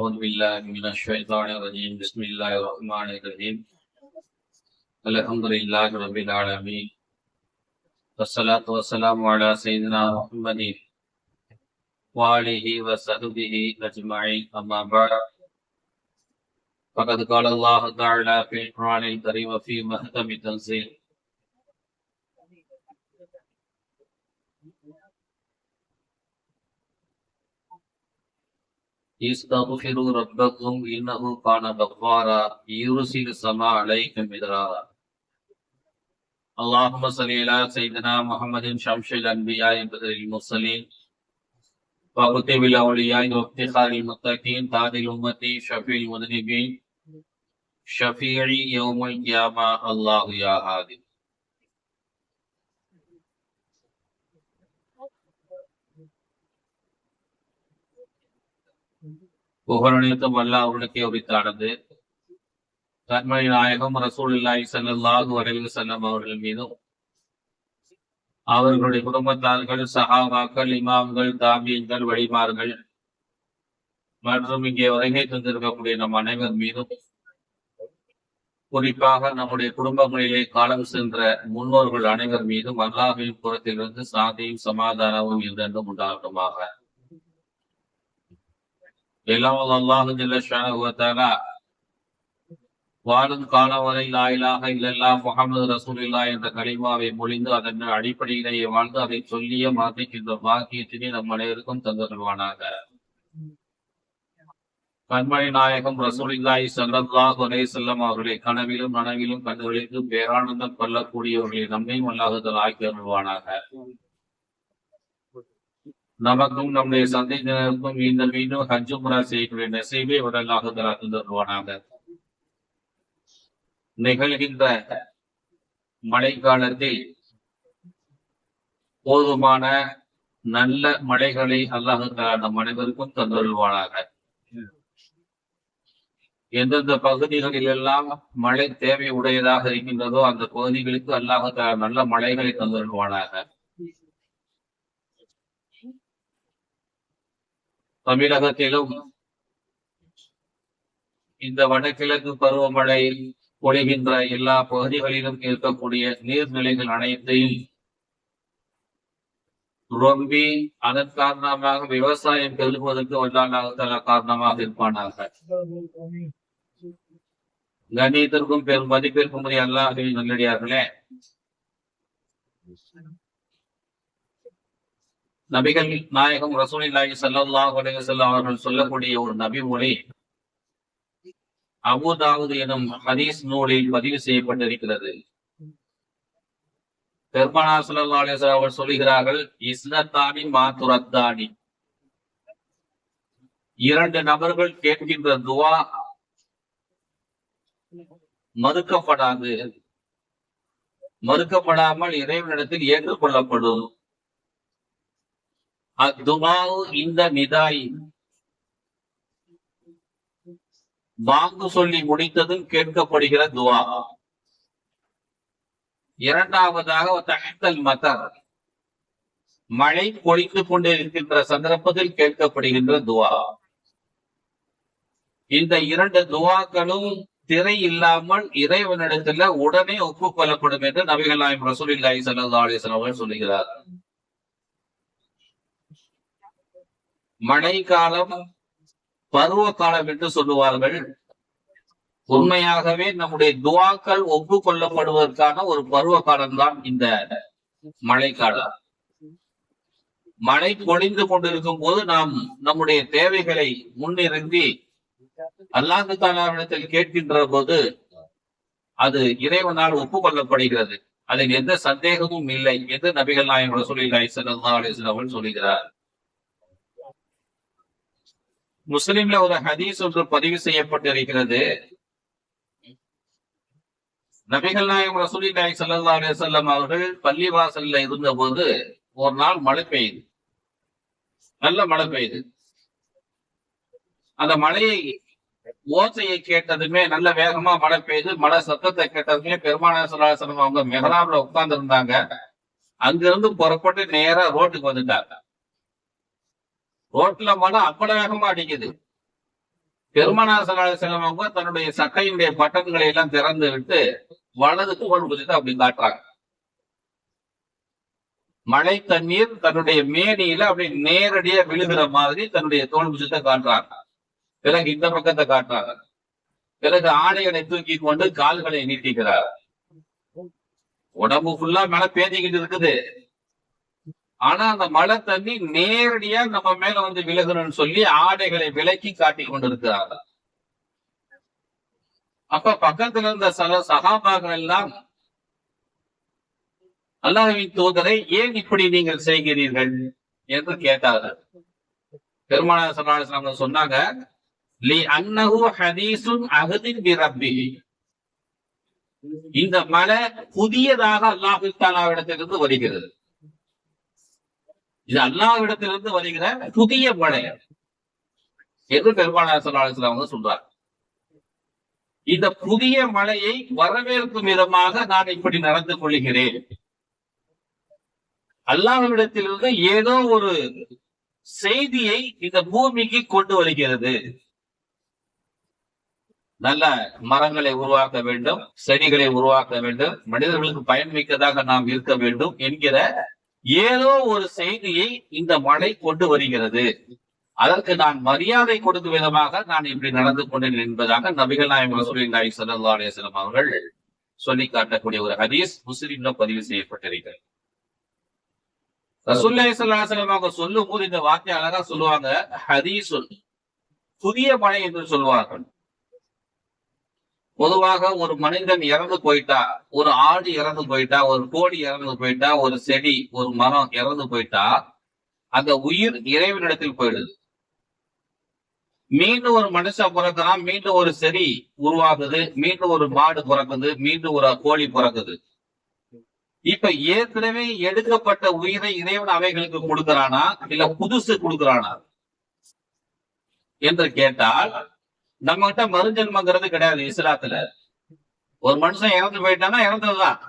أعوذ بالله من الشيطان الرجيم. بسم الله الرحمن الرحيم. الحمد لله رب العالمين. والصلاة والسلام على سيدنا محمد وآله وصحبه أجمعين. أما بعد فقد قال الله تعالى في القرآن الكريم وفي محكم التنزيل استغفروا ربكم إنه كان غفارا يرسل السماء عليكم مدرارا اللهم صل على سيدنا محمد شمس الأنبياء بدر المرسلين وكتب الأولياء وافتخار المتقين تاج الأمة شفيع المذنبين شفيع يوم القيامة الله يا هادي புகழனைத்தும் அல்லாஹ் அவர்களுக்கே உரித்தானது. கண்மணி நாயகம் ரசூலுல்லாஹி ஸல்லல்லாஹு வரைவு வஸல்லம் அவர்கள் மீதும் அவர்களுடைய குடும்பத்தார்கள் சகாபாக்கள் இமாம்கள் தாமியங்கள் வழிமார்கள் மற்றும் இங்கே வருகை தந்திருக்கக்கூடிய நம் அனைவர் மீதும் குறிப்பாக நம்முடைய குடும்பங்களிலே காலம் சென்ற முன்னோர்கள் அனைவர் மீதும் அல்லாஹின் புறத்திலிருந்து சாந்தியும் சமாதானமும் இருந்தும் உண்டாகட்டுமாக. எல்லாம் அல்லாஹு ஜல்ல வாழும் காலம் வரை லாயிலாக இல்லல்லா முகமது ரசூலில்லா என்ற கலிமாவை மொழிந்து அதன் அடிப்படையிலேயே வாழ்ந்து அதை சொல்லிய மாற்றிக்கின்ற பாக்கியத்தினை நம் அனைவருக்கும் தந்தருவானாக கண்மணி நாயகம் ரசூலில்லாய் ஸல்லல்லாஹு ஒரே செல்லம் அவர்களை கனவிலும் நனவிலும் கண்டுகளித்து பேரானந்தம் கொள்ளக்கூடியவர்களை நம்மையும் அல்லாஹுதல் ஆக்கி அருள்வானாக. நமக்கும் நம்முடைய சந்தையினருக்கும் இந்த மீண்டும் ஹஜ்ஜு முறை செய்யக்கூடிய நெசைவே உடலாக தருவானாக நிகழ்கின்ற மழைக்காலத்தில் போதுமான நல்ல மழைகளை அல்லாஹு நம் அனைவருக்கும் தந்தருள்வானாக எந்தெந்த பகுதிகளில் எல்லாம் மழை தேவை உடையதாக இருக்கின்றதோ அந்த பகுதிகளுக்கு அல்லாஹு நல்ல மழைகளை தந்தருள்வானாக தமிழகத்திலும் இந்த வடகிழக்கு பருவமழை பொழிகின்ற எல்லா பகுதிகளிலும் இருக்கக்கூடிய நீர்நிலைகள் அனைத்தையும் ரொம்பி அதன் காரணமாக விவசாயம் பெருகுவதற்கு வல்லாலாக காரணமாக இருப்பானாக. கணியத்திற்கும் பெரும் மதிப்பிற்கும் உரிய அல்லாஹின் நல்லடியார்களே. நபிகள் நாயகம் ரசூலில்லாஹி ஸல்லல்லாஹு அலைஹி அவர்கள் சொல்லக்கூடிய ஒரு நபி மொழி அபுதாவுது எனும் ஹதீஸ் நூலில் பதிவு செய்யப்பட்டிருக்கிறது. பெருமானா சல்லா அலிஸ்லாம் அவர்கள் சொல்லுகிறார்கள் இஸ்னத்தானி மாத்துரத்தானி இரண்டு நபர்கள் கேட்கின்ற துவா மறுக்கப்படாது. மறுக்கப்படாமல் இறைவனிடத்தில் ஏற்றுக்கொள்ளப்படும். அத்துமாவு இந்த நிதாய் பாங்கு சொல்லி முடித்ததும் கேட்கப்படுகிற துவா. இரண்டாவதாக தகத்தல் மதர். மழை பொழிந்து கொண்டிருக்கின்ற சந்தர்ப்பத்தில் கேட்கப்படுகின்ற துவா. இந்த இரண்டு துவாக்களும் திரை இல்லாமல் இறைவனிடத்துல உடனே ஒப்புக்கொள்ளப்படும் என்று நபிகள் நாயம் ரசூல் இல்லாஹி சல்லா வஸல்லம் சொல்லுகிறார். மழை காலம் பருவ காலம் என்று சொல்லுவார்கள். உண்மையாகவே நம்முடைய துவாக்கள் ஒப்புக்கொள்ளப்படுவதற்கான ஒரு பருவ காலம்தான் இந்த மழைக்காலம். மழை பொழிந்து கொண்டிருக்கும் போது நாம் நம்முடைய தேவைகளை முன்னிறுத்தி அல்லாந்து தாலாவிடத்தில் கேட்கின்ற போது அது இறைவனால் ஒப்புக்கொள்ளப்படுகிறது. அதில் எந்த சந்தேகமும் இல்லை என்று நபிகள் நாயகம் சொல்லி சொல்லுகிறார் அலைஹி வஸல்லம் அவர்கள் சொல்கிறார் முஸ்லிம்ல ஒரு ஹதீஸ் ஒன்று பதிவு செய்யப்பட்டிருக்கிறது. நபிகள் நாயகம் ரசூலி நாயக் சல்லா அலி வஸல்லம் அவர்கள் பள்ளிவாசல்ல இருந்தபோது ஒரு நாள் மழை பெய்யுது நல்ல மழை பெய்யுது அந்த மழையை ஓசையை கேட்டதுமே நல்ல வேகமா மழை பெய்யுது மழை சத்தத்தை கேட்டதுமே பெருமான சுல்லாசனம் அவங்க மெஹராப்ல உட்கார்ந்து இருந்தாங்க அங்கிருந்து புறப்பட்டு நேரா ரோட்டுக்கு வந்துட்டாங்க. ரோட்ல மழை அவ்வளவு வேகமா அடிக்குது பெருமனாசனால செலவங்க தன்னுடைய சட்டையினுடைய பட்டன்களை எல்லாம் திறந்து விட்டு வலது தோல் குதித்து அப்படி காட்டுறாங்க. மழை தண்ணீர் தன்னுடைய மேனியில அப்படி நேரடியா விழுகிற மாதிரி தன்னுடைய தோல் புஜத்தை காட்டுறாங்க. பிறகு இந்த பக்கத்தை காட்டுறாங்க. பிறகு ஆடைகளை தூக்கி கொண்டு கால்களை நீட்டிக்கிறார். உடம்பு ஃபுல்லா மழை பேஞ்சிக்கிட்டு இருக்குது. ஆனா அந்த மழை தண்ணி நேரடியா நம்ம மேல வந்து விலகணும்னு சொல்லி ஆடைகளை விலக்கி காட்டி கொண்டிருக்கிறாங்க அப்ப பக்கத்துல இருந்த சக சகாபாக்கள் எல்லாம் அல்லாஹவின் தூதரை ஏன் இப்படி நீங்கள் செய்கிறீர்கள்? என்று கேட்டார்கள். பெருமானார் ஸல்லல்லாஹு சொன்னாங்க லி அன்னஹு ஹதீஸுன் அகதின் பி இந்த மலை புதியதாக அல்லாஹு தாலாவிடத்திலிருந்து வருகிறது. இது அல்லாவிடத்திலிருந்து வருகிற புதிய மழை என்று பெருமானார் ஸல்லல்லாஹு அலைஹி சொல்றார். இந்த புதிய மழையை வரவேற்கும் விதமாக நான் இப்படி நடந்து கொள்கிறேன். அல்லாவிடத்திலிருந்து ஏதோ ஒரு செய்தியை இந்த பூமிக்கு கொண்டு வருகிறது. நல்ல மரங்களை உருவாக்க வேண்டும் செடிகளை உருவாக்க வேண்டும் மனிதர்களுக்கு பயன் மிக்கதாக நாம் இருக்க வேண்டும் என்கிற ஏதோ ஒரு செய்தியை இந்த மழை கொண்டு வருகிறது. அதற்கு நான் மரியாதை கொடுக்கும் விதமாக நான் இப்படி நடந்து கொண்டேன் என்பதாக நபிகள் நாயகம் ரசூலின் ஸல்லல்லாஹு சல்லா வஸல்லம் அவர்கள் சொல்லி காட்டக்கூடிய ஒரு ஹதீஸ் முஸ்லிம்ல பதிவு செய்யப்பட்டிருக்கிறது. ரசூலுல்லாஹி ஸல்லல்லாஹு அவங்க சொல்லும் போது இந்த வார்த்தை அழகா சொல்லுவாங்க. ஹதீஸ் புதிய மழை என்று சொல்வார்கள் பொதுவாக ஒரு மனிதன் இறந்து போயிட்டா ஒரு ஆடு இறந்து போயிட்டா ஒரு கோடி இறந்து போயிட்டா ஒரு செடி ஒரு மரம் இறந்து போயிட்டா அந்த உயிர் இறைவனிடத்தில் போயிடுது. மீண்டும் ஒரு மனுஷன் பிறக்கிறான் மீண்டும் ஒரு செடி உருவாகுது மீண்டும் ஒரு மாடு பிறக்குது மீண்டும் ஒரு கோழி பிறக்குது. இப்ப ஏற்கனவே எடுக்கப்பட்ட உயிரை இறைவன் அவைகளுக்கு கொடுக்கிறானா இல்ல புதுசு கொடுக்கிறானா என்று கேட்டால் நம்ம கிட்ட மறுஜென்மங்கிறது கிடையாது இஸ்லாத்துல. ஒரு மனுஷன் இறந்து போயிட்டானா இறந்ததுதான்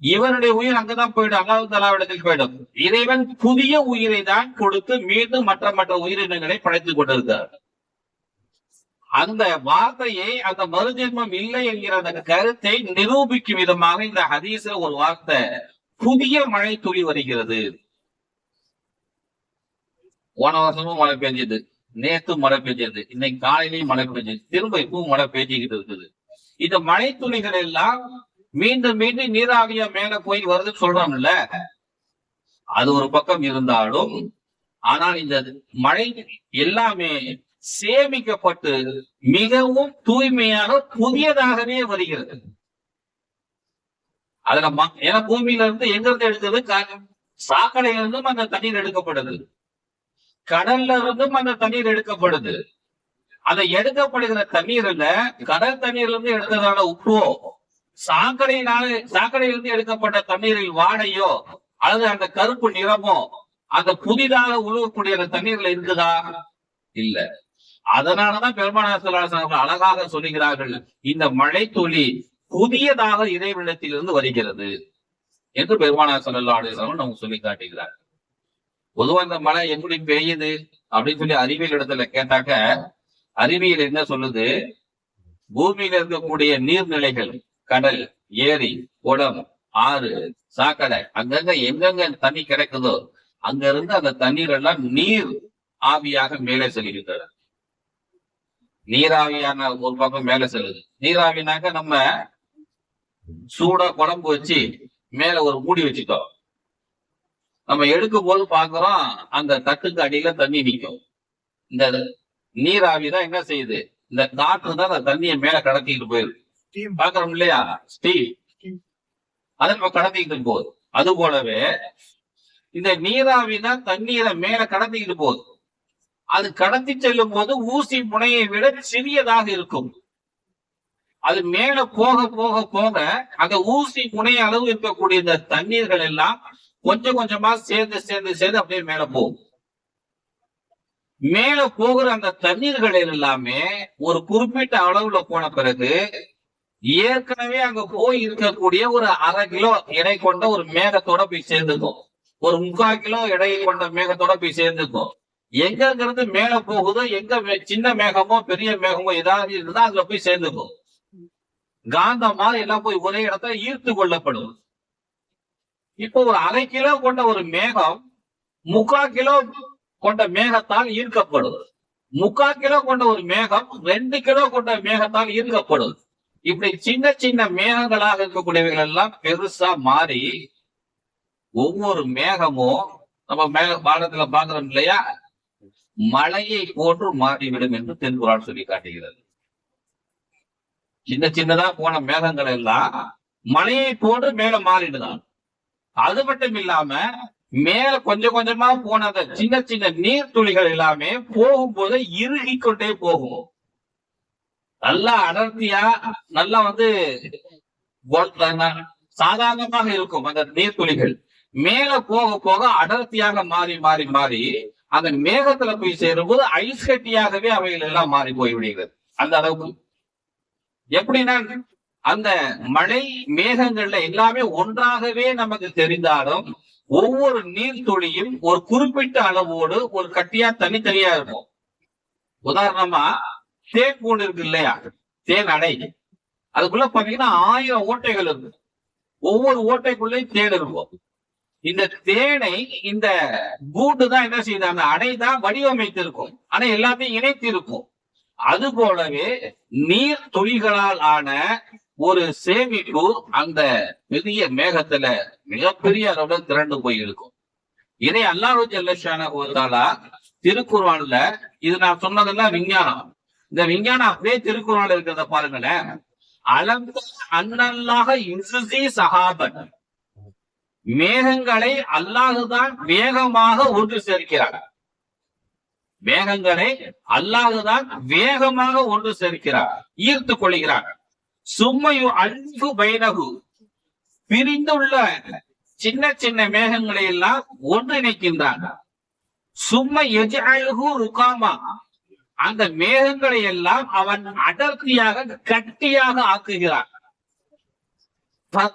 இவனுடைய உயிர் அங்கதான் போயிடும் அல்லாஹ் தலாவிடத்தில் போயிடும். இறைவன் புதிய உயிரை தான் கொடுத்து மீண்டும் மற்ற மற்ற உயிரினங்களை படைத்துக் கொண்டிருக்கிறார். அந்த வார்த்தையை அந்த மறுஜென்மம் இல்லை என்கிற அந்த கருத்தை நிரூபிக்கும் விதமாக இந்த ஹதீஸ்ல ஒரு வார்த்தை புதிய மழை துளி வருகிறது. போன வருஷமும் மழை பெஞ்சது. நேத்து மழை பெஞ்சது. இன்னைக்கு காலையிலயும் மழை பெஞ்சது. திரும்ப இப்பவும் மழை பெஞ்சுக்கிட்டு இருக்குது. இந்த மழை துளிகள் எல்லாம் மீண்டும் மீண்டும் நீராவியா மேல போய் வருதுன்னு சொல்றோம்ல அது ஒரு பக்கம் இருந்தாலும் ஆனால் இந்த மழை எல்லாமே சேமிக்கப்பட்டு மிகவும் தூய்மையாக புதியதாகவே வருகிறது. அதுல ஏன்னா பூமியில இருந்து எங்க இருந்து எடுத்தது? க- சாக்கடையில இருந்தும் அந்த தண்ணீர் எடுக்கப்படுது கடல்ல இருந்தும் அந்த தண்ணீர் எடுக்கப்படுது. அந்த எடுக்கப்படுகிற தண்ணீர்ல கடல் தண்ணீர்ல இருந்து எடுத்ததான உப்போ சாக்கடையினால சாக்கடையிலிருந்து எடுக்கப்பட்ட தண்ணீரில் வாடையோ அல்லது அந்த கருப்பு நிறமோ அந்த புதிதாக உழுவக்கூடிய அந்த தண்ணீர்ல இருக்குதா? இல்ல. அதனாலதான் பெருமானார் ஸல்லல்லாஹு அழகாக சொல்லுகிறார்கள் இந்த மழை துளி புதியதாக இறைவிடத்திலிருந்து வருகிறது என்று பெருமானார் ஸல்லல்லாஹு நமக்கு சொல்லி காட்டுகிறார். பொதுவா இந்த மழை எப்படி பெய்யுது அப்படின்னு சொல்லி அறிவியல் இடத்துல கேட்டாக்க அறிவியல் என்ன சொல்லுது? பூமியில இருக்கக்கூடிய நீர்நிலைகள் கடல் ஏரி குளம் ஆறு சாக்கடை அங்கங்க எங்கெங்க தண்ணி கிடைக்குதோ அங்க இருந்து அந்த தண்ணீர் எல்லாம் நீர் ஆவியாக மேலே செல்கின்றன. நீராவியான ஒரு பக்கம் மேலே செல்லுது. நீராவினாக்க நம்ம சூடா குழம்பு வச்சு மேல ஒரு மூடி வச்சுட்டோம். நம்ம எடுக்கும் போது பாக்குறோம் அந்த தட்டுக்கு அடியில தண்ணி நிக்கும். இந்த நீராவி தான் என்ன செய்யுது? இந்த காற்று தான் அந்த தண்ணியை மேல கடத்திட்டு போயிருது பாக்குறோம் இல்லையா? ஸ்டீல் அதை நம்ம கடத்திக்கிட்டு போகுது. அது போலவே இந்த நீராவி தான் தண்ணீரை மேல கடத்திக்கிட்டு போகுது. அது கடத்தி செல்லும் போது ஊசி முனையை விட சிறியதாக இருக்கும். அது மேல போக போக போக அந்த ஊசி முனை அளவு இருக்கக்கூடிய இந்த தண்ணீர்கள் எல்லாம் கொஞ்சம் கொஞ்சமா சேர்ந்து சேர்ந்து சேர்ந்து அப்படியே மேல போகும் மேல போகிற அந்த தண்ணீர்கள் எல்லாமே ஒரு குறிப்பிட்ட அளவுல போன பிறகு ஏற்கனவே அங்க போய் இருக்கக்கூடிய ஒரு அரை கிலோ எடை கொண்ட ஒரு மேகத்தோட போய் சேர்ந்துக்கும். ஒரு முக்கால் கிலோ எடை கொண்ட மேகத்தோட போய் சேர்ந்துக்கும். எங்க இருந்து மேல போகுதோ எங்க மே- சின்ன மேகமோ பெரிய மேகமோ ஏதாவது இருந்தா அதுல போய் சேர்ந்துக்கும். காந்தமா எல்லாம் போய் ஒரே இடத்துல ஈர்த்து கொள்ளப்படும். இப்போ ஒரு அரை கிலோ கொண்ட ஒரு மேகம் முக்கா கிலோ கொண்ட மேகத்தால் ஈர்க்கப்படுது முக்கா கிலோ கொண்ட ஒரு மேகம் ரெண்டு கிலோ கொண்ட மேகத்தால் ஈர்க்கப்படுது இப்படி சின்ன சின்ன மேகங்களாக இருக்கக்கூடியவைகள் எல்லாம் பெருசா மாறி ஒவ்வொரு மேகமும் நம்ம மேக பாடத்துல பாக்குறோம் இல்லையா? மழையை போன்று மாறிவிடும் என்று திருக்குறான் சொல்லி காட்டுகிறது. சின்ன சின்னதா போன மேகங்கள் எல்லாம் மலையை போன்று மேல மாறிடுதான். அது மட்டும் இல்லாம மேல கொஞ்சம் கொஞ்சமா போன அந்த சின்ன சின்ன நீர் துளிகள் எல்லாமே போகும்போது இறுகி கொண்டே போகும். நல்லா அடர்த்தியா நல்லா வந்து சாதாரணமாக இருக்கும் அந்த நீர்த்துளிகள் மேல போக போக அடர்த்தியாக மாறி மாறி மாறி அந்த மேகத்துல போய் சேரும்போது ஐஸ் கட்டியாகவே அவைகள் எல்லாம் மாறி போய் விடுகிறது அந்த அளவுக்கு. எப்படின்னா அந்த மழை மேகங்கள்ல எல்லாமே ஒன்றாகவே நமக்கு தெரிந்தாலும் ஒவ்வொரு நீர்த்துளியும் ஒரு குறிப்பிட்ட அளவோடு ஒரு கட்டியா தனித்தனியா இருக்கும். உதாரணமா தேன் கூண்டு இருக்கு இல்லையா? தேன் அடை. அதுக்குள்ள பாத்தீங்கன்னா ஆயிரம் ஓட்டைகள் இருக்கு. ஒவ்வொரு ஓட்டைக்குள்ளேயும் தேன் இருக்கும். இந்த தேனை இந்த கூண்டு தான் என்ன செய்யுது? அந்த அடை தான் வடிவமைத்து இருக்கும் ஆனா எல்லாத்தையும் இணைத்து இருக்கும் அது போலவே நீர் துளிகளால் ஆன ஒரு சேமிப்பு அந்த பெரிய மேகத்துல மிகப்பெரிய அளவுல திரண்டு போய் இருக்கும் இதை அல்லாஹு ஜல்லஷான திருக்குறான்ல இது நான் சொன்னதெல்லாம் விஞ்ஞானம். இந்த விஞ்ஞானம் அப்படியே திருக்குறான்ல இருக்கிறத பாருங்களேன். அளந்த அண்ணல்லாக இன்சுசி சகாபன் மேகங்களை அல்லாஹுதான் வேகமாக ஒன்று சேர்க்கிறார். மேகங்களை அல்லாஹுதான் வேகமாக ஒன்று சேர்க்கிறார். ஈர்த்து கொள்கிறார். சும்மையு அன்பு பயனகு பிரிந்துள்ள சின்ன சின்ன மேகங்களை எல்லாம் ஒன்றிணைக்கின்றான். சும்மை ருகாமா. அந்த மேகங்களை எல்லாம் அவன் அடர்த்தியாக கட்டியாக ஆக்குகிறான்.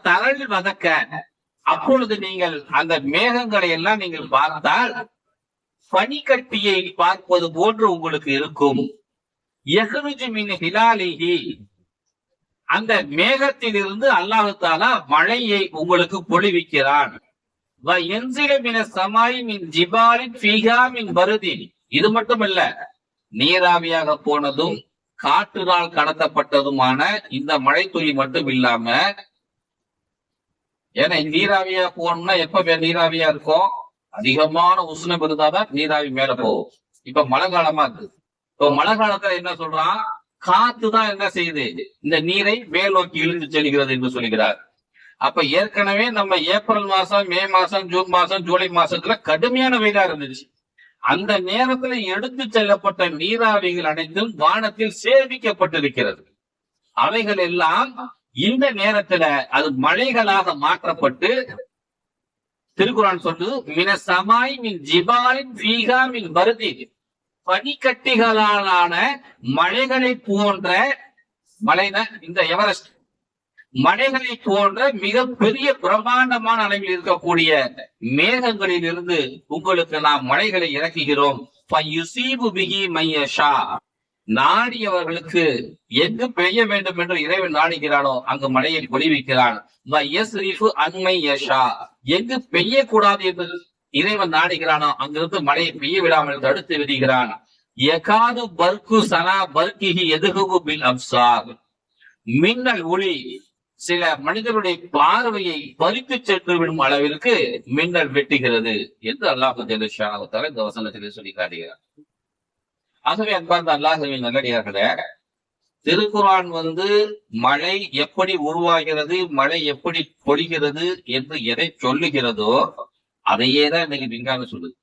தரல் வதக்க அப்பொழுது நீங்கள் அந்த மேகங்களை எல்லாம் நீங்கள் பார்த்தால் பனிக்கட்டியை பார்ப்பது போன்று உங்களுக்கு இருக்கும். எஹ்ருஜு மின் ஹிலாலிஹி. அந்த மேகத்திலிருந்து அல்லாஹு தாலா மழையை உங்களுக்கு பொழிவிக்கிறான். ஜிபாலின் ஃபீஹா இது மட்டுமல்ல நீராவியாக போனதும் காற்றினால் கடத்தப்பட்டதுமான இந்த மழை துளி மட்டும் இல்லாம ஏன்னா நீராவியா போகணும்னா எப்ப நீராவியா இருக்கும்? அதிகமான உஷ்ணம் இருந்தாதான் நீராவி மேல போகும். இப்ப மழை காலமா இருக்கு. இப்போ மழை காலத்துல என்ன சொல்றான்? காத்து தான் என்ன செய்யுது? இந்த நீரை மேல் நோக்கி இழுத்து செல்கிறது என்று சொல்கிறார். அப்ப ஏற்கனவே நம்ம ஏப்ரல் மாசம் மே மாசம் ஜூன் மாசம் ஜூலை மாசத்துல கடுமையான வெயிலா இருந்துச்சு. அந்த நேரத்துல எடுத்து செல்லப்பட்ட நீராவிகள் அனைத்தும் வானத்தில் சேமிக்கப்பட்டிருக்கிறது. அவைகள் எல்லாம் இந்த நேரத்துல அது மழைகளாக மாற்றப்பட்டு திருக்குறான் சொல்லுது மின சமாய் மின் ஜிபாலின் ஃபீகா மின் வருதி பனிக்கட்டிகளாலான மலைகளை போன்ற மலைதான் இந்த எவரெஸ்ட் மலைகளை போன்ற மிக பெரிய பிரம்மாண்டமான அளவில் இருக்கக்கூடிய மேகங்களில் இருந்து உங்களுக்கு நாம் மலைகளை இறக்குகிறோம். மையஷா நாடியவர்களுக்கு எங்கு பெய்ய வேண்டும் என்று இறைவன் நாடுகிறானோ அங்கு மழையை பொழிவிக்கிறான் வயஸ்ரிஃபு அன்மை எங்கு பெய்யக்கூடாது என்று இறைவன் நாடுகிறானோ அங்கிருந்து மழையை பெய்ய விடாமல் தடுத்து விடுகிறான். எகாது பர்கு சனா பர்கிஹி எதுகு பில் அப்சார். மின்னல் ஒளி சில மனிதருடைய பார்வையை பறித்து சென்று விடும் அளவிற்கு மின்னல் வெட்டுகிறது என்று அல்லாஹு ஜெலுஷானவத்தால இந்த வசனத்திலே சொல்லி காட்டுகிறார். ஆகவே அன்பார்ந்த அல்லாஹுவின் நல்லடியார்களே திருக்குரான் வந்து மழை எப்படி உருவாகிறது மழை எப்படி பொழிகிறது என்று எதை சொல்லுகிறதோ அதையே தான் இன்னைக்கு விஞ்ஞானம் சொல்லுது.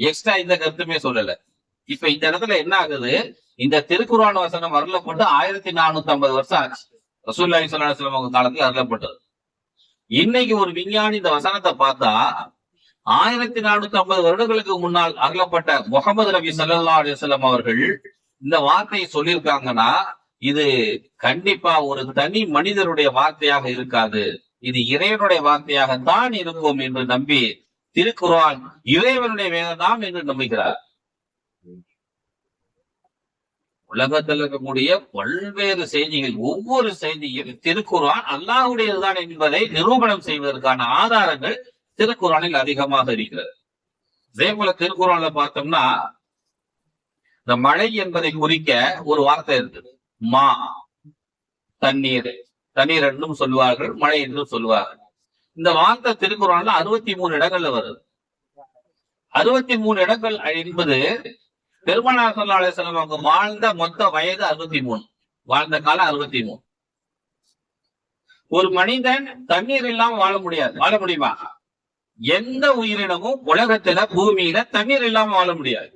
எக்ஸ்ட்ரா இந்த கருத்துமே சொல்லல. இப்ப இந்த இடத்துல என்ன ஆகுது? இந்த திருக்குறான் வசனம் அருளப்பட்டு ஆயிரத்தி நானூத்தி ஐம்பது வருஷம் ஆச்சு. ரசூல்லாஹி ஸல்லல்லாஹு அவங்க காலத்துல அருளப்பட்டது. இன்னைக்கு ஒரு விஞ்ஞானி இந்த வசனத்தை பார்த்தா ஆயிரத்தி நானூத்தி ஐம்பது வருடங்களுக்கு முன்னால் அருளப்பட்ட முகமது நபி சல்லா அலிஸ்லாம் அவர்கள் இந்த வார்த்தையை சொல்லியிருக்காங்கன்னா இது கண்டிப்பா ஒரு தனி மனிதருடைய வார்த்தையாக இருக்காது. இது இறைவனுடைய வார்த்தையாகத்தான் இருக்கும் என்று நம்பி திருக்குறான் இறைவனுடைய வேதம் என்று நம்புகிறார். உலகத்தில் இருக்கக்கூடிய பல்வேறு செய்திகள் ஒவ்வொரு செய்தியும் திருக்குறான் அல்லாஹுடையதுதான் என்பதை நிரூபணம் செய்வதற்கான ஆதாரங்கள் திருக்குறானில் அதிகமாக இருக்கிறது. அதே போல திருக்குறான்ல பார்த்தோம்னா இந்த மழை என்பதை குறிக்க ஒரு வார்த்தை இருக்குது. மா தண்ணீர். தண்ணீர் என்றும் சொல்லுவார்கள் மழை என்றும் சொல்லுவார்கள். இந்த வார்த்தை திருக்குறள்ல அறுபத்தி மூணு இடங்கள்ல வருது. அறுபத்தி மூணு இடங்கள் என்பது பெருமனார் சொல்லாளர் செல்வம் அவங்க வாழ்ந்த மொத்த வயது அறுபத்தி மூணு வாழ்ந்த காலம் அறுபத்தி மூணு ஒரு மனிதன் தண்ணீர் இல்லாம வாழ முடியாது. வாழ முடியுமா? எந்த உயிரினமும் உலகத்துல பூமியில தண்ணீர் இல்லாம வாழ முடியாது.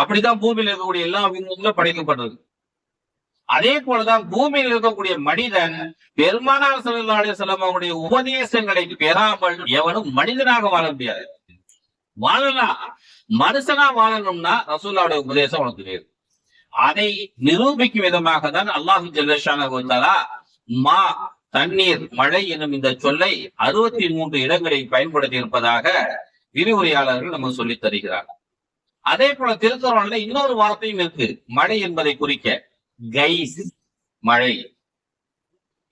அப்படிதான் பூமியில இருக்கக்கூடிய எல்லா உயிரினங்களும் படைக்கப்பட்டது அதே போலதான் பூமியில் இருக்கக்கூடிய மனிதன் பெருமானார் செல்லாடைய செல்லவனுடைய உபதேசங்களை பெறாமல் எவனும் மனிதனாக வாழ முடியாது. வாழலாம் மனுஷனா வாழணும்னா ரசூல்லாவுடைய உபதேசம் உனக்கு வேறு. அதை நிரூபிக்கும் விதமாக தான் அல்லாஹு ஜல்லஷானா மா தண்ணீர் மழை எனும் இந்த சொல்லை அறுபத்தி மூன்று இடங்களில் பயன்படுத்தி இருப்பதாக விரிவுரையாளர்கள் நமக்கு சொல்லித் தருகிறார் அதே போல திருக்குறள்ல இன்னொரு வார்த்தையும் இருக்கு. மழை என்பதை குறிக்க. கைஸ் மழை.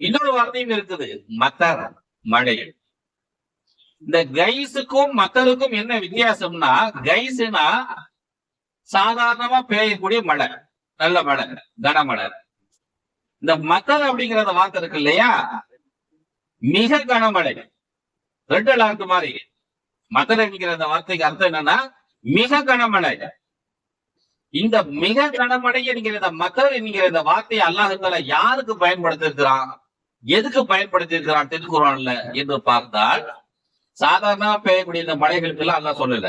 இன்னொரு வார்த்தையும் இருக்குது மத்தர் மழை. இந்த கைஸுக்கும் மத்தருக்கும் என்ன வித்தியாசம்னா கைஸ்னா சாதாரணமா பெய்யக்கூடிய மழை நல்ல மழை கனமழை இந்த மத்தர் அப்படிங்கறத வார்த்தை இருக்கு இல்லையா? மிக கனமழை ரெட் அலர்ட் மாதிரி. மத்தர் அப்படிங்கிற அந்த வார்த்தைக்கு அர்த்தம் என்னன்னா மிக கனமழை இந்த மிக கனமழை என்கிற இந்த மக்கள் என்கிற இந்த வார்த்தையை அல்லாஹால யாருக்கு பயன்படுத்திருக்கிறான் எதுக்கு பயன்படுத்தியிருக்கிறான் திருக்குறான்ல என்று பார்த்தால் சாதாரண பெய்யக்கூடிய இந்த மழைகளுக்கு எல்லாம் அல்லாஹ் சொல்லல.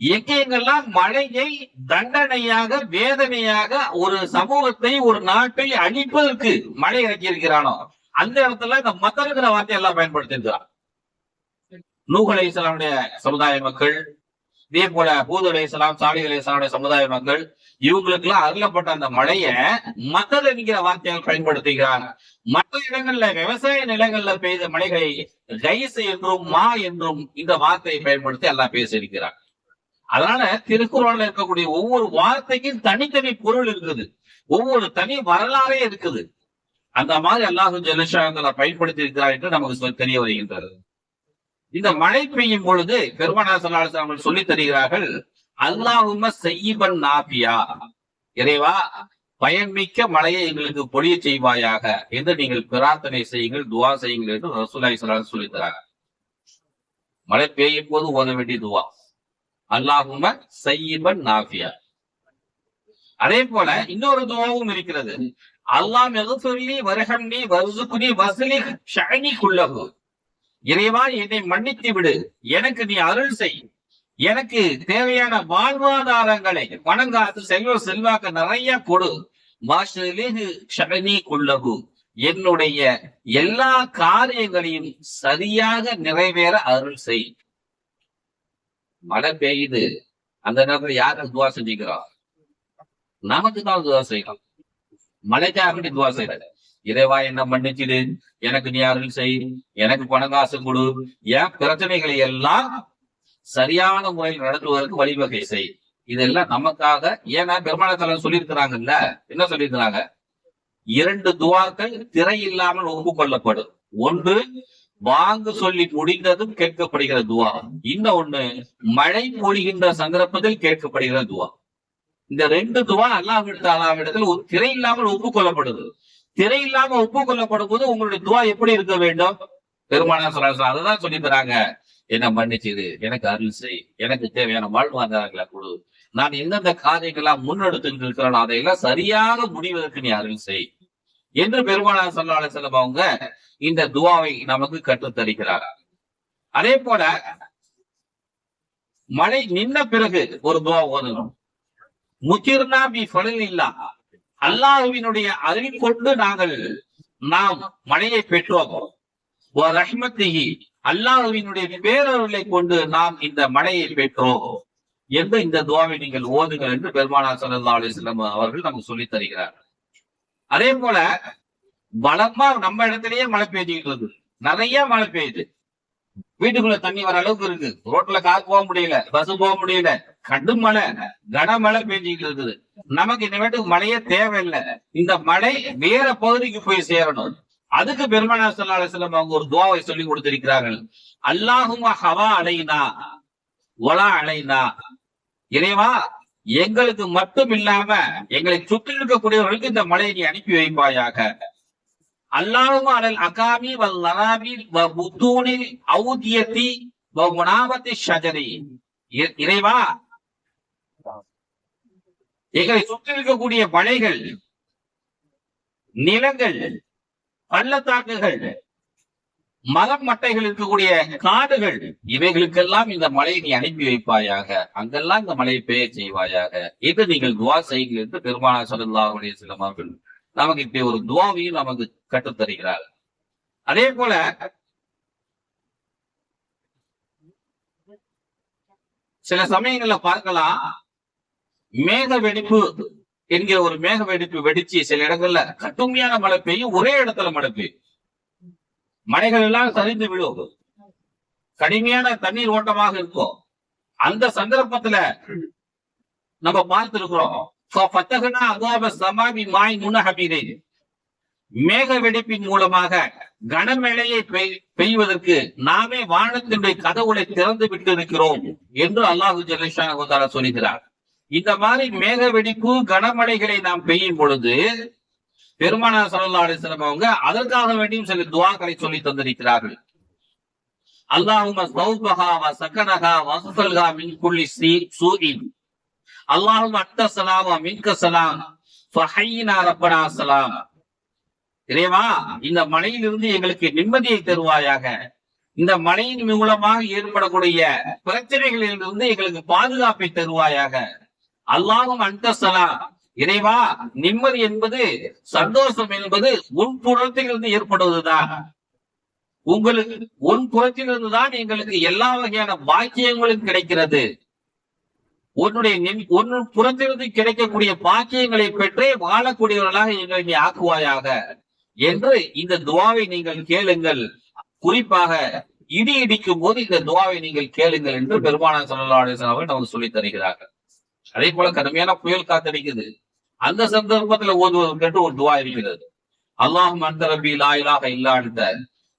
எங்கெங்கெல்லாம் மழையை தண்டனையாக வேதனையாக ஒரு சமூகத்தை ஒரு நாட்டை அழிப்பதற்கு மழை இறக்கி இருக்கிறானோ அந்த இடத்துல இந்த மத்தருங்கிற வார்த்தை எல்லாம் பயன்படுத்தி நூகலை இஸ்லாமுடைய சமுதாய மக்கள் இதே போல பூது அலையலாம் சாலி சமுதாய மக்கள் இவங்களுக்கு எல்லாம் அருளப்பட்ட அந்த மழைய மக்கள் என்கிற வார்த்தையால் பயன்படுத்துகிறார் மற்ற இடங்கள்ல விவசாய நிலங்கள்ல பெய்த மழைகளை கைஸ் என்றும் மா என்றும் இந்த வார்த்தையை பயன்படுத்தி எல்லாம் பேசியிருக்கிறார். அதனால திருக்குறள்ல இருக்கக்கூடிய ஒவ்வொரு வார்த்தைக்கும் தனித்தனி பொருள் இருக்குது. ஒவ்வொரு தனி வரலாறே இருக்குது. அந்த மாதிரி அல்லாஹு ஜலஷாங்களை பயன்படுத்தி இருக்கிறார் என்று நமக்கு தெரிய வருகின்றது. இந்த மழை பெய்யும் பொழுது பெருமானார் ஸல்லல்லாஹு அவர்கள் சொல்லி தருகிறார்கள் அல்லாஹும செய்யிபன் நாபியா இறைவா பயன்மிக்க மழையை எங்களுக்கு பொழிய செய்வாயாக என்று நீங்கள் பிரார்த்தனை செய்யுங்கள் துவா செய்யுங்கள் என்று ரசூலாய் ஸல்லல்லாஹு சொல்லித்தராங்க மழை பெய்யும் போது ஓத வேண்டிய துவா. அல்லாஹும சையிபன் நாபியா அதே போல இன்னொரு துவாவும் இருக்கிறது. அல்லாஹ் மெகுஃபிர்லி வருகம்னி வருசுக்குனி வசலி ஷஅனி குள்ளகு இறைவா என்னை மன்னித்து விடு. எனக்கு நீ அருள் செய். எனக்கு தேவையான வாழ்வாதாரங்களை பணங்காத்து செல்வ செல்வாக்க நிறைய கொடு. வாசலிஹு ஷஅனி குல்லஹு என்னுடைய எல்லா காரியங்களையும் சரியாக நிறைவேற அருள் செய். மழை பெய்யுது. அந்த நேரத்துல யார துவா செஞ்சுக்கிறோம் நமக்கு தான் துவா செய்யலாம் மழைக்காக துவா செய்யல இறைவா என்ன மன்னிச்சிடு. எனக்கு நீ அருள் செய். எனக்கு பணங்காசு கொடு. என் பிரச்சனைகளை எல்லாம் சரியான முறையில் நடத்துவதற்கு வழிவகை செய். இதெல்லாம் நமக்காக ஏன்னா பெருமானத்தலம் சொல்லியிருக்கிறாங்கல்ல? என்ன சொல்லியிருக்கிறாங்க? இரண்டு துவாக்கள் திரை இல்லாமல் ஒப்புக்கொள்ளப்படும். ஒன்று வாங்க சொல்லி முடிந்ததும் கேட்கப்படுகிற துவா. இன்னொன்னு மழை பொழிகின்ற சந்தர்ப்பத்தில் கேட்கப்படுகிற துவா. இந்த ரெண்டு துவா அல்லாவிடத்தில் ஒரு திரை இல்லாமல் ஒப்புக்கொள்ளப்படுது. திரை இல்லாம ஒப்புக்கொள்ளப்படும் போது உங்களுடைய துவா எப்படி இருக்க வேண்டும்? பெருமானா சொல்றாங்க அதுதான் சொல்லி தராங்க. என்ன மன்னிச்சுது எனக்கு அருள் செய். எனக்கு தேவையான வாழ்வாதாரங்களை கொடு. நான் எந்தெந்த காரியங்கள்லாம் முன்னெடுத்துட்டு இருக்கிறேனோ அதையெல்லாம் சரியாக முடிவதற்கு நீ அருள் செய். என்று பெருமானா சல்லா செல்லும் அவங்க இந்த துவாவை நமக்கு கற்றுத்தருகிறார் அதே போல மழை நின்ன பிறகு ஒரு துவா ஓதணும். முக்கிர்னா பி இல்லா. அல்லாஹுவினுடைய அறிவு கொண்டு நாங்கள் நாம் மழையை பெற்றோம்? வ அல்லாஹுவினுடைய பேரருளை கொண்டு நாம் இந்த மழையை பெற்றோம்? என்று இந்த துவாவை நீங்கள் ஓதுங்கள் என்று பெருமானா சல்லா அலைஹி அவர்கள் நமக்கு சொல்லித் தருகிறார். அதே போல பலமா நம்ம இடத்திலேயே மழை பெய்ஞ்சுக்கிட்டு நிறைய மழை பெய்யுது. வீட்டுக்குள்ள தண்ணி வர அளவுக்கு இருக்கு. ரோட்ல கார் போக முடியல பஸ் போக முடியல. கடுமழை கனமழை பெஞ்சிட்டு இருக்குது. நமக்கு இனிமேட்டுக்கு மழையே தேவையில்லை. இந்த மழை வேற பகுதிக்கு போய் சேரணும். அதுக்கு பெருமானா சல்லா செல்லம் அவங்க ஒரு துவாவை சொல்லி கொடுத்திருக்கிறார்கள். அல்லாஹுமா ஹவா அலைனா ஒலா அலைனா. இறைவா எங்களுக்கு மட்டும் இல்லாம எங்களை சுற்றி இருக்கக்கூடியவர்களுக்கு இந்த மழையை நீ அனுப்பி வைப்பாயாக. அல்லாஹுமா அலல் அகாமி வல் லராபி வ புத்தூனில் ஔதியத்தி வ முனாவத்தி ஷஜரி. இ- இறைவா எங்களை சுற்றி இருக்கக்கூடிய மலைகள் நிலங்கள் பள்ளத்தாக்குகள் மரம் மட்டைகள் இருக்கக்கூடிய காடுகள் இவைகளுக்கெல்லாம் இந்த மலையை நீ அனுப்பி வைப்பாயாக. அங்கெல்லாம் இந்த மலையை பெயர் செய்வாயாக. என்று நீங்கள் துவா செய்யுங்கள் என்று பெருமானா சல்லல்லாஹு சில அவர்கள் நமக்கு இப்படி ஒரு துவாவையும் நமக்கு கற்றுத்தருகிறார் அதே போல சில சமயங்கள்ல பார்க்கலாம். மேக வெடிப்பு என்கிற ஒரு மேக வெடிப்பு வெடிச்சு சில இடங்கள்ல கடுமையான மழை பெய்யும். ஒரே இடத்துல மழை பெய்யும். மலைகள் எல்லாம் சரிந்து விழும் கடுமையான தண்ணீர் ஓட்டமாக இருக்கும். அந்த சந்தர்ப்பத்துல நம்ம பார்த்திருக்கிறோம். மாய் முனஹபிரே. மேக வெடிப்பின் மூலமாக கனமழையை பெய்- பெய்வதற்கு நாமே வானத்தினுடைய கதவுகளை திறந்து விட்டு இருக்கிறோம் என்று அல்லாஹு ஜல்லிஷான சொல்லுகிறார் இந்த மாதிரி மேக வெடிப்பு கனமழைகளை நாம் பெய்யும் பொழுது பெருமானா சல்லா அலிஸ்லாம் அவங்க அதற்காக வேண்டியும் சில துவாக்களை சொல்லி தந்திருக்கிறார்கள். அல்லாஹும சௌபஹா வ சக்கனஹா வஸ்ஃபல்ஹா மின் குல்லி சீ- சூஇன். அல்லாஹும் அத்த சலாம் வ மின்க சலாம் ஃபஹையினா ரப்பனா சலாம் இறைவா இந்த மலையிலிருந்து எங்களுக்கு நிம்மதியை தருவாயாக. இந்த மழையின் மூலமாக ஏற்படக்கூடிய பிரச்சனைகளிலிருந்து எங்களுக்கு பாதுகாப்பை தருவாயாக. அல்லாவும் அந்தஸ்தலா இறைவா நிம்மதி என்பது சந்தோஷம் என்பது உன் புறத்திலிருந்து ஏற்படுவதுதான். உங்களுக்கு உன் புறத்திலிருந்து தான் எங்களுக்கு எல்லா வகையான பாக்கியங்களும் கிடைக்கிறது. உன்னுடைய உன் புறத்திலிருந்து கிடைக்கக்கூடிய பாக்கியங்களை பெற்றே வாழக்கூடியவர்களாக எங்களை நீ ஆக்குவாயாக என்று இந்த துவாவை நீங்கள் கேளுங்கள். குறிப்பாக இடி இடிக்கும் போது இந்த துவாவை நீங்கள் கேளுங்கள் என்று பெருமானா சல்லா அலைஹி அவர்கள் நமக்கு சொல்லித் தருகிறார்கள். அதே போல கடுமையான புயல் காத்தடிக்குது. அந்த சந்தர்ப்பத்துல ஓதுவதற்கு ஒரு துவா இருக்கிறது. அல்லாஹும் அந்த ரபி லா இலாஹ இல்லா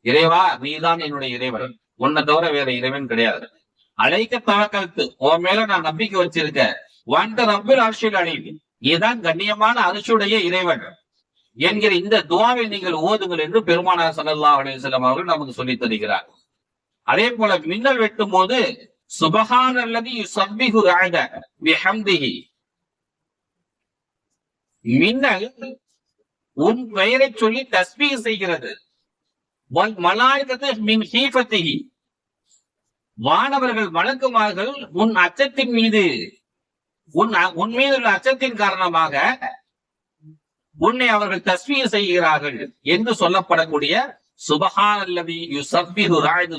இறைவா நீதான் என்னுடைய இறைவன். உன்னை தவிர வேற இறைவன் கிடையாது. அழைக்க தவக்கல்த்து உன் மேல நான் நம்பிக்கை வச்சிருக்கேன். ரப்பில் அரசியல் அழிவு நீதான் கண்ணியமான அரசுடைய இறைவன். என்கிற இந்த துவாவை நீங்கள் ஓதுங்கள் என்று பெருமானார் சல்லா அலைஹி அவர்கள் நமக்கு சொல்லித் தருகிறார். அதே போல மின்னல் வெட்டும் போது சுபஹானல்லதி யுஸப்பிஹு ரஅத பிஹம்திஹி. மின்னல் உன் பெயரை சொல்லி தஸ்பீஹ் செய்கிறது. வல் மலாய்கத்து மின் ஹீஃபத்திஹி. வானவர்கள் வழக்குமார்கள் உன் அச்சத்தின் மீது. உன் உன் மீது உள்ள அச்சத்தின் காரணமாக உன்னை அவர்கள் தஸ்மீர் செய்கிறார்கள் என்று சொல்லப்படக்கூடிய சுபஹானல்லதி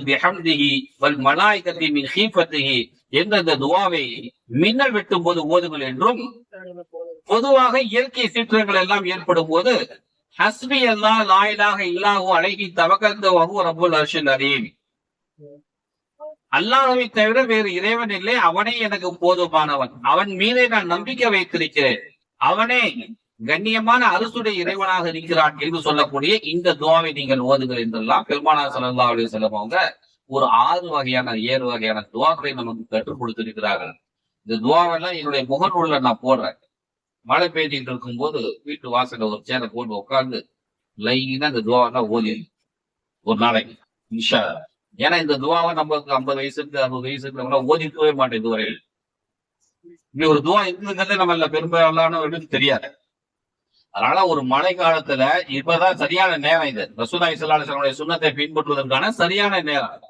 பிஹம்திஹி வல் மலாய்கத்தி மின் ஹீஃபத்திஹி என்ற இந்த துவாவை மின்னல் வெட்டும் போது ஓதுங்கள் என்றும் பொதுவாக இயற்கை சீற்றங்கள் எல்லாம் ஏற்படும் போது ஹஸ்பி அல்லா லாயிலாக இல்லாஹு அழகி தவக்கந்த வகு ரபுல் அர்ஷில் அரீம் அல்லாஹ்வை தவிர வேறு இறைவன் இல்லை அவனே எனக்கு போதுமானவன். அவன் மீதே நான் நம்பிக்கை வைத்திருக்கிறேன். அவனே கண்ணியமான அரசுடைய இறைவனாக இருக்கிறான் என்று சொல்லக்கூடிய இந்த துவாவை நீங்கள் ஓதுங்கள் என்றெல்லாம் பெருமானார் ஸல்லல்லாஹு அலி செல்லம் அவங்க ஒரு ஆறு வகையான ஏழு வகையான துவாக்களை நமக்கு கற்றுக் கொடுத்திருக்கிறார்கள். இந்த துவாவெல்லாம் என்னுடைய முகநூல்ல நான் போடுறேன். மழை பெய்ஞ்சிட்டு இருக்கும்போது வீட்டு வாசல்ல ஒரு சேரை போட்டு உட்கார்ந்து லைனா இந்த துவாவெல்லாம் ஓதி ஒரு நாளைக்கு. இன்ஷா ஏன்னா இந்த துவாவை நமக்கு ஐம்பது வயசுக்கு அறுபது வயசுக்கு நம்ம ஓதிக்கவே மாட்டேன் இதுவரையில் இப்படி ஒரு துவா இருக்குங்கிறதே நம்ம பெரும்பாலானவர்களுக்கு தெரியாது. அதனால ஒரு மழை காலத்துல இப்பதான் சரியான நேரம் இது. ரசூதாய் சல்லாஹனுடைய சுண்ணத்தை பின்பற்றுவதற்கான சரியான நேரம்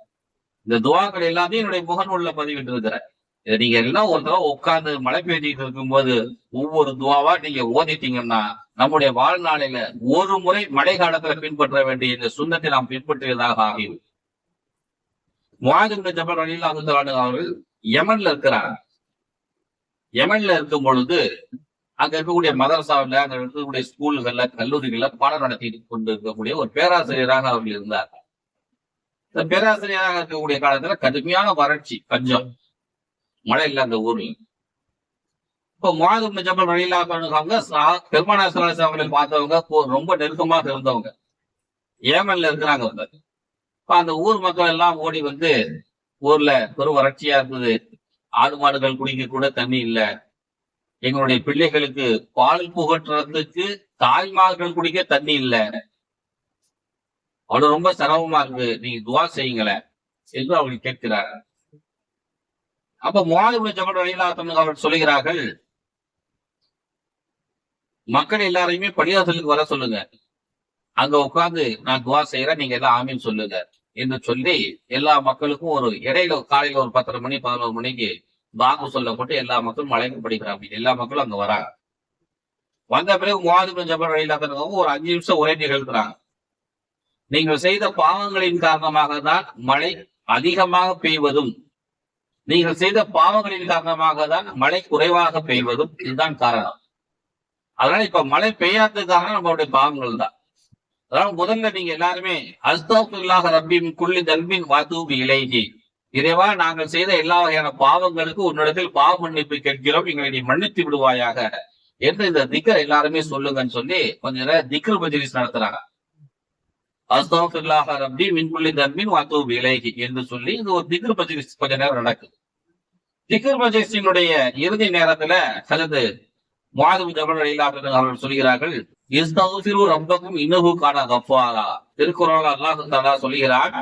இந்த துவாக்கள் எல்லாத்தையும் என்னுடைய முகநூல்ல பதிவிட்டு இருக்கிறேன். இதை நீங்க எல்லாம் ஒரு தடவை உட்கார்ந்து மழை பெய்ஞ்சிட்டு இருக்கும்போது ஒவ்வொரு துவாவா நீங்க ஓதிட்டீங்கன்னா நம்முடைய வாழ்நாளில ஒரு முறை மழை காலத்துல பின்பற்ற வேண்டிய இந்த சுண்ணத்தை நாம் பின்பற்றியதாக ஆகிடும் முவாஜின் ஜபர் அலில் அவர்கள் யமன்ல இருக்கிறார். யமன்ல இருக்கும் பொழுது அங்க இருக்கக்கூடிய மதரசாவில் அங்க இருக்கக்கூடிய ஸ்கூல்கள்ல கல்லூரிகள்ல பாடம் நடத்தி கொண்டு இருக்கக்கூடிய ஒரு பேராசிரியராக அவர்கள் இருந்தார். இந்த பேராசிரியராக இருக்கக்கூடிய காலத்துல கடுமையான வறட்சி பஞ்சம் மழை இல்ல அந்த ஊர்ல. இப்போ முகாது ஜபல் வழியிலா பண்ணுவாங்க பெருமானா பார்த்தவங்க ரொம்ப நெருக்கமாக இருந்தவங்க. ஏமன்ல இருக்கிறாங்க அவங்க. இப்ப அந்த ஊர் மக்கள் எல்லாம் ஓடி வந்து ஊர்ல பெரும் வறட்சியா இருந்தது. ஆடு மாடுகள் குடிக்க கூட தண்ணி இல்ல. எங்களுடைய பிள்ளைகளுக்கு பால் புகட்டுறதுக்கு தாய்மார்கள் குடிக்க தண்ணி இல்ல. அவ்வளவு ரொம்ப சிரமமா இருக்கு. நீங்க துவா செய்யுங்களேன் என்று அவர்கள் கேட்கிறார். அப்ப முகாது ஜபல் வழியிலா அவர்கள் சொல்லுகிறார்கள் மக்கள் எல்லாரையுமே பணியாசலுக்கு வர சொல்லுங்க. அங்க உட்கார்ந்து நான் துவா செய்யறேன் நீங்க எல்லாம் ஆமீன் சொல்லுங்க என்று சொல்லி எல்லா மக்களுக்கும் ஒரு இடையில காலையில ஒரு பத்தரை மணி பதினோரு மணிக்கு பாக்கு சொல்லப்பட்டு எல்லா மக்களும் மழைக்கு படிக்கிறாங்க எல்லா மக்களும் அங்க வராங்க. வந்த பிறகு முவாது ஜபல் வழியிலா ஒரு அஞ்சு நிமிஷம் உரை நிகழ்த்துறாங்க நீங்கள் செய்த பாவங்களின் காரணமாக தான் மழை அதிகமாக பெய்வதும் நீங்கள் செய்த பாவங்களின் காரணமாக தான் மழை குறைவாக பெய்வதும் இதுதான் காரணம். அதனால இப்ப மழை பெய்யாதது காரணம் நம்மளுடைய பாவங்கள் தான். அதனால முதல்ல நீங்க எல்லாருமே அஸ்தோஃபில்லாஹ் ரப்பின் குள்ளி தன்பின் வாத்தூபி இலைகி இறைவா நாங்கள் செய்த எல்லா வகையான பாவங்களுக்கு உன்னிடத்தில் பாவ மன்னிப்பு கேட்கிறோம். எங்களை நீ மன்னித்து விடுவாயாக என்று இந்த திக்கர் எல்லாருமே சொல்லுங்கன்னு சொல்லி கொஞ்ச நேரம் திக்கர் மஜ்லிஸ் நடத்துறாங்க. அஸ்தோஃபில்லாஹ் ரப்பி மின்புள்ளி குள்ளி வாத்து விலகி என்று சொல்லி இது ஒரு திக்கர் மஜ்லிஸ் கொஞ்ச நேரம் நடக்குது. திக்கர் மஜ்லிஸினுடைய இறுதி நேரத்துல சிலது மாதவி ஜபல் இல்லாத அவர்கள் சொல்கிறார்கள் இஸ்தகுஃபிரு ரப்பக்கும் இன்னகு கான கஃபாரா. திருக்குறள் அல்லாஹ் தஆலா சொல்கிறார்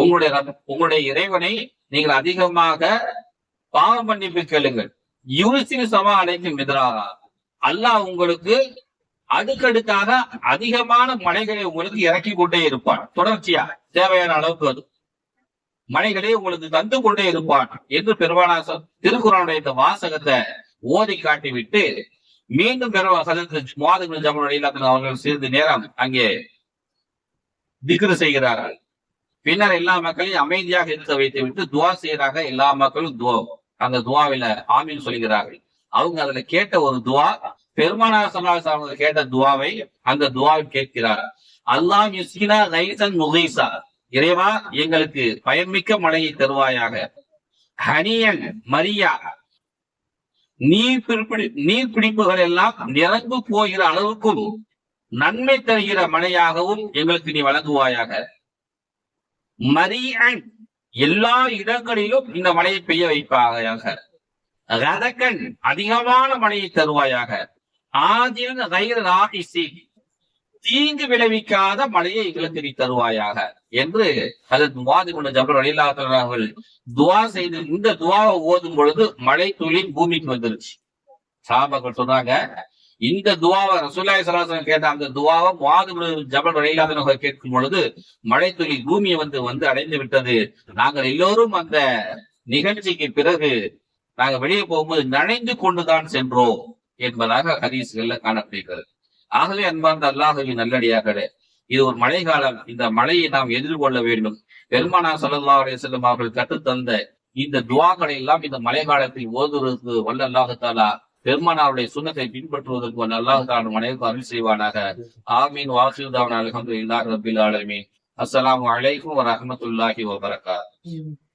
உங்களுடைய உங்களுடைய இறைவனை நீங்கள் அதிகமாக பாவ மன்னிப்பு கேளுங்கள். யூரிசின் சமா அனைத்தும் எதிராக. அல்லாஹ் உங்களுக்கு அடுக்கடுக்காக அதிகமான மலைகளை உங்களுக்கு இறக்கி கொண்டே இருப்பான். தொடர்ச்சியா தேவையான அளவுக்கு அது. மழைகளை உங்களுக்கு தந்து கொண்டே இருப்பான் என்று பெருமானா திருக்குறளுடைய இந்த வாசகத்தை ஓதி காட்டிவிட்டு மீண்டும் மாதங்கள் ஜமனுடைய அவர்கள் சிறிது நேரம் அங்கே திக்ரு செய்கிறார்கள். பின்னர் எல்லா மக்களையும் அமைதியாக இருக்க வைத்து விட்டு துவா செய்யறாங்க எல்லா மக்களும் துவா. அந்த துவாவில ஆமீன் சொல்கிறார்கள். அவங்க அதுல கேட்ட ஒரு துவா பெருமானார் சல்லாஸ் அவங்க கேட்ட துவாவை அந்த துவாவில் கேட்கிறார். அல்லாஹ் யுஸ்கினா ரைசன் முகைசா இறைவா எங்களுக்கு பயன்மிக்க மழையை தருவாயாக. ஹனியன் மரியா. நீர் பிடிப்பி நீர் பிடிப்புகள் எல்லாம் நிரம்பு போகிற அளவுக்கும் நன்மை தருகிற மழையாகவும் எங்களுக்கு நீ வழங்குவாயாக. மரியன் எல்லா இடங்களிலும் இந்த மழையை பெய்ய வைப்பாயாக. ரதக்கன் அதிகமான மழையை தருவாயாக. ஆதில் ரயில் ராகிசி தீங்கு விளைவிக்காத மழையை எங்களுக்கு நீ தருவாயாக. என்று அதற்கு வாதி கொண்ட ஜபர் அலிலாத்தவர்கள் துவா செய்து இந்த துவாவை ஓதும் பொழுது மழை துளி பூமிக்கு வந்துருச்சு. சாபாக்கள் சொன்னாங்க இந்த துவாவை ரசூல்லாய் சலாசன் கேட்ட அந்த துவாவை மாது ஜபல் அலிலாத்தவர்கள் கேட்கும் பொழுது மழை துளி பூமியை வந்து வந்து அடைந்து விட்டது. நாங்கள் எல்லோரும் அந்த நிகழ்ச்சிக்கு பிறகு நாங்க வெளியே போகும்போது நனைந்து கொண்டுதான் சென்றோம் என்பதாக ஹதீஸ்கள்ல காணப்படுகிறது. ஆகவே அன்பார்ந்த அல்லாஹுவின் நல்லடியார்களே இது ஒரு மழைக்காலம். இந்த மழையை நாம் எதிர்கொள்ள வேண்டும். பெருமானா சல்லா செல்லும் அவர்கள் கற்றுத்தந்த இந்த துவாக்களை எல்லாம் இந்த மழை காலத்தில் ஓதுவதற்கு வல்ல அல்லாஹாலா பெருமானாருடைய சுண்ணத்தை பின்பற்றுவதற்கு நல்லா தான் மனைவிக்கு அருள் செய்வானாக. ஆமீன். வாசிதாவன் அலகம் இல்லாஹ் ரபில் ஆலமீன். அஸ்ஸலாமு அலைக்கும் வரமத்துல்லாஹி வபரகாத்.